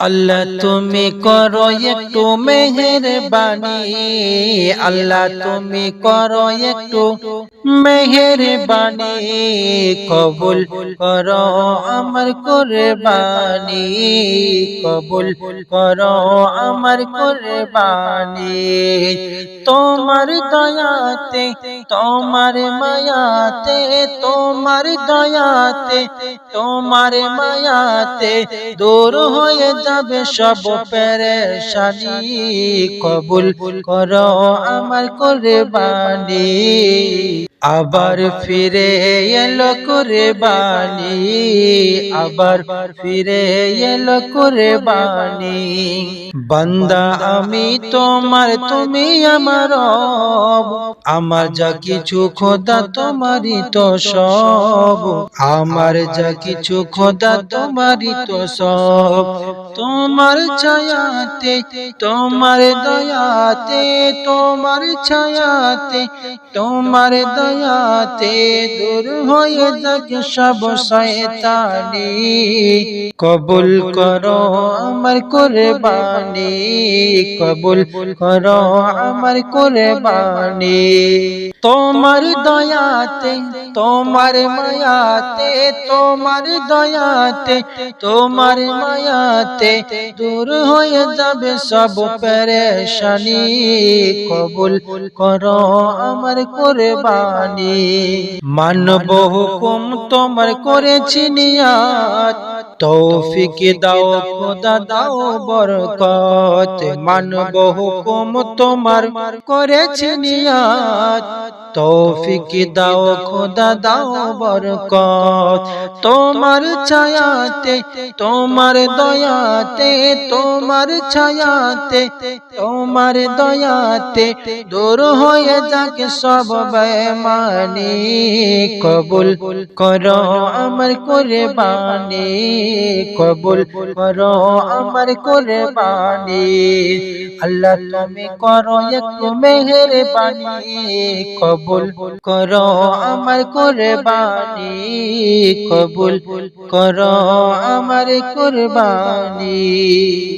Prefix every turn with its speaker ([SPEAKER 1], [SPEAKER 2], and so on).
[SPEAKER 1] আল্লাহ তুমি করো একটু মেহেরবানি। আল্লাহ তুমি করো একটু মেহেরবানি। কবুল করো আমার কোরবানি। কবুল করো আমার কোরবানি। তোমার দয়াতে, তোমার মায়াতে, তোমার দয়াতে, তোমার মায়াতে দূর হয়ে যাবে সব পেরেশানি। কবুল করো আমার কোরবানি। আবার ফিরে এলো কোরবানি আবার ফিরে এলো কোরবানি বান্দা আমি তোমার তুমি আমার আমার যা কিছু খোদা তোমারই তো সব। আমার যা কিছু খোদা তোমারই তো সব। তোমার ছায়াতে, তোমার দয়াতে, তোমার ছায়াতে, তোমার দয়াতে দূর হয়ে যাক সব শয়তানি। কবুল করো আমার কোরবানি, কবুল করো আমার কোরবানি। তোমার দয়াতে, তোমার মায়াতে, তোমার দয়াতে, তোমার মায়াতে দূর হয়ে যাবে সব পরেশানি। কবুল কর আমার কোরবানি। মানব হুকুম তোমার করেছি নিয়াত। তৌফিক দাও, খোদা দাও বরকত। মানব হুকুম তোমার করেছি নিয়াত। তৌফিক দাও, খোদা দাও বরকত। তোমার ছায়াতে, তোমার দয়াতে, তোমার ছায়াতে, তোমার দয়াতে দূর হয়ে যাক সব বেমানি। কবুল করো আমার কোরবানি। কবুল করো আমার কোরবানি। আল্লাহ, তুমি করো একটু মেহেরবানি। কবুল করো আমার কোরবানি। কবুল করো আমার কোরবানি।